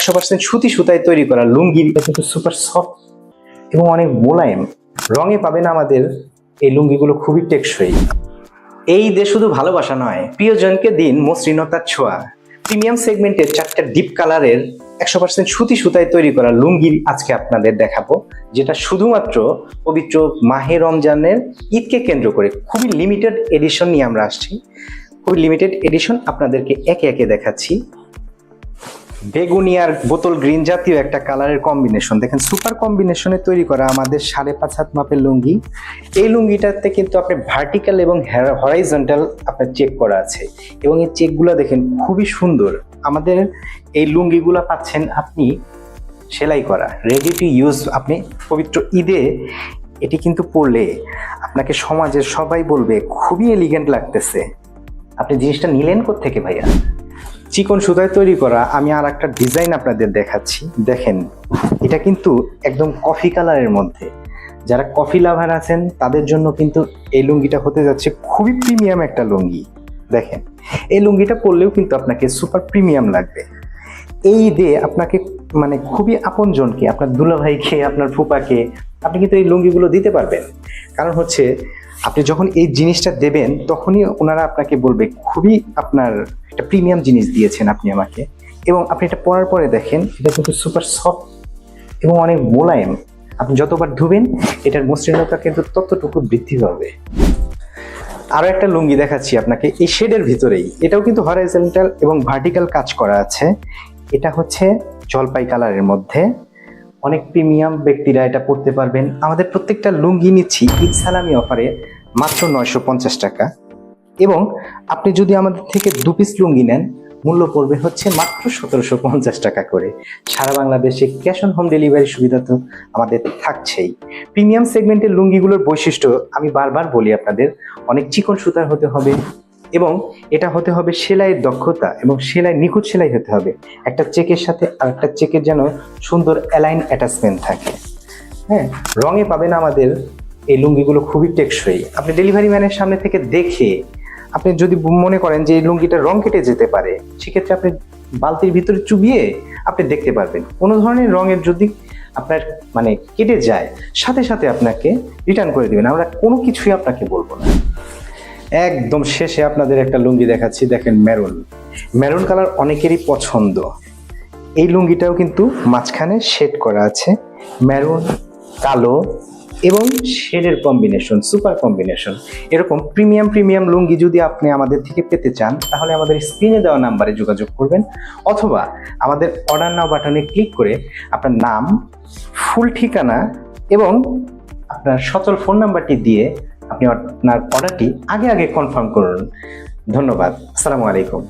একশো পার্সেন্ট সুতি সুতায় তৈরি করা লুঙ্গি কিন্তু সুপার সফট এবং অনেক মোলায়েম। রঙে পাবেন আমাদের এই লুঙ্গিগুলো খুবই টেকসই। এই ঈদে শুধু ভালোবাসা নয়, প্রিয়জনকে দিন মসৃণতার ছোঁয়া। প্রিমিয়াম সেগমেন্টের চারটা ডিপ কালারের একশো পার্সেন্ট সুতি সুতায় তৈরি করা লুঙ্গি আজকে আপনাদের দেখাবো, যেটা শুধুমাত্র পবিত্র মাহে রমজানের ঈদকে কেন্দ্র করে খুবই লিমিটেড এডিশন নিয়ে আমরা আসছি। খুবই লিমিটেড এডিশন আপনাদেরকে একে একে দেখাচ্ছি। বেগুনি আর বোতল গ্রিন জাতীয় একটা কালারের কম্বিনেশন দেখেন সুপার কম্বিনেশনে তৈরি করা আমাদের সাড়ে পাঁচ হাত মাপের লুঙ্গি। এই লুঙ্গিটাতে কিন্তু আপনি ভার্টিক্যাল এবং হরাইজন্টাল আপনার চেক করা আছে। এবং এই চেকগুলো দেখেন, খুবই সুন্দর। আমাদের এই লুঙ্গিগুলো পাচ্ছেন আপনি সেলাই করা রেডি টু ইউজ আপনি পবিত্র ঈদে এটি কিন্তু পরলে আপনাকে সমাজের সবাই বলবে, খুবই এলিগেন্ট লাগতেছে। আপনি জিনিসটা নিলেন থেকে ভাইয়া? চিকন সুতায় তৈরি করা আমি আর একটা ডিজাইন আপনাদের দেখাচ্ছি। দেখেন, এটা কিন্তু একদম কফি কালারের মধ্যে। যারা কফি লাভার আছেন, তাদের জন্য কিন্তু এই লুঙ্গিটা হতে যাচ্ছে খুবই প্রিমিয়াম একটা লুঙ্গি। দেখেন, এই লুঙ্গিটা পরলেও কিন্তু আপনাকে সুপার প্রিমিয়াম লাগবে। এই ঈদে আপনাকে মানে খুবই আপনজনকে, আপনার দুলাভাইকে, আপনার ফুপাকে, আপনি কিন্তু এই লুঙ্গিগুলো দিতে পারবেন। কারণ হচ্ছে আপনি যখন এই জিনিসটা দেবেন, তখনই ওনারা আপনাকে বলবে, খুবই আপনার একটা প্রিমিয়াম জিনিস দিয়েছেন আপনি আমাকে। এবং আপনি এটা পরার পরে দেখেন, এটা কিন্তু সুপার সফট এবং অনেক মোলায়েম। আপনি যতবার ধুবেন, এটার মসৃণতা কিন্তু ততটুকু বৃদ্ধি পাবে। আরও একটা লুঙ্গি দেখাচ্ছি আপনাকে, এই শেডের ভিতরেই। এটাও কিন্তু হরাইজেন্টাল এবং ভার্টিক্যাল কাজ করা আছে। এটা হচ্ছে জলপাই কালারের মধ্যে। অনেক প্রিমিয়াম ব্যক্তিরা এটা পড়তে পারবেন। আমাদের প্রত্যেকটা লুঙ্গি নিচ্ছি ঈদ সালামি অফারে মাত্র নয়শো পঞ্চাশ টাকা। এবং আপনি যদি আমাদের থেকে দু পিস লুঙ্গি নেন, মূল্য পড়বে হচ্ছে মাত্র সতেরোশো পঞ্চাশ টাকা করে। সারা বাংলাদেশে ক্যাশ অন হোম ডেলিভারি সুবিধা তো আমাদের থাকছেই। প্রিমিয়াম সেগমেন্টের লুঙ্গিগুলোর বৈশিষ্ট্য আমি বারবার বলি আপনাদের, অনেক চিকন সুতার হতে হবে এবং এটা হতে হবে সেলাইয়ের দক্ষতা এবং সেলাই, নিখুঁত সেলাই হতে হবে। একটা চেকের সাথে আর একটা চেকের যেন সুন্দর অ্যালাইন অ্যাটাচমেন্ট থাকে। হ্যাঁ রঙে পাবেন আমাদের এই লুঙ্গিগুলো খুবই টেকসই। আপনি ডেলিভারি ম্যানের সামনে থেকে দেখে আপনি যদি মনে করেন যে এই লুঙ্গিটা রং কেটে যেতে পারে, সেক্ষেত্রে আপনি বালতির ভিতরে চুবিয়ে আপনি দেখতে পারবেন। কোনো ধরনের রঙের যদি আপনার মানে কেটে যায়, সাথে সাথে আপনাকে রিটার্ন করে দিবেন। আমরা কোনো কিছুই আপনাকে বলব না। একদম শেষে আপনাদের একটা লুঙ্গি দেখাচ্ছি, দেখেন মেরুন। মেরুন কালার অনেকেরই পছন্দ। এই লুঙ্গিটাও কিন্তু মাঝখানে শেড করা আছে, মেরুন, কালো এবং শেডের কম্বিনেশন, সুপার কম্বিনেশন। এরকম প্রিমিয়াম প্রিমিয়াম লুঙ্গি যদি আপনি আমাদের থেকে পেতে চান, তাহলে আমাদের স্ক্রিনে দেওয়া নাম্বারে যোগাযোগ করবেন অথবা আমাদের অর্ডার নাও বাটনে ক্লিক করে আপনার নাম, ফুল ঠিকানা এবং আপনার সচল ফোন নাম্বারটি দিয়ে আপনি আপনার অর্ডারটি আগে আগে কনফার্ম করুন। ধন্যবাদ। আসসালামু আলাইকুম।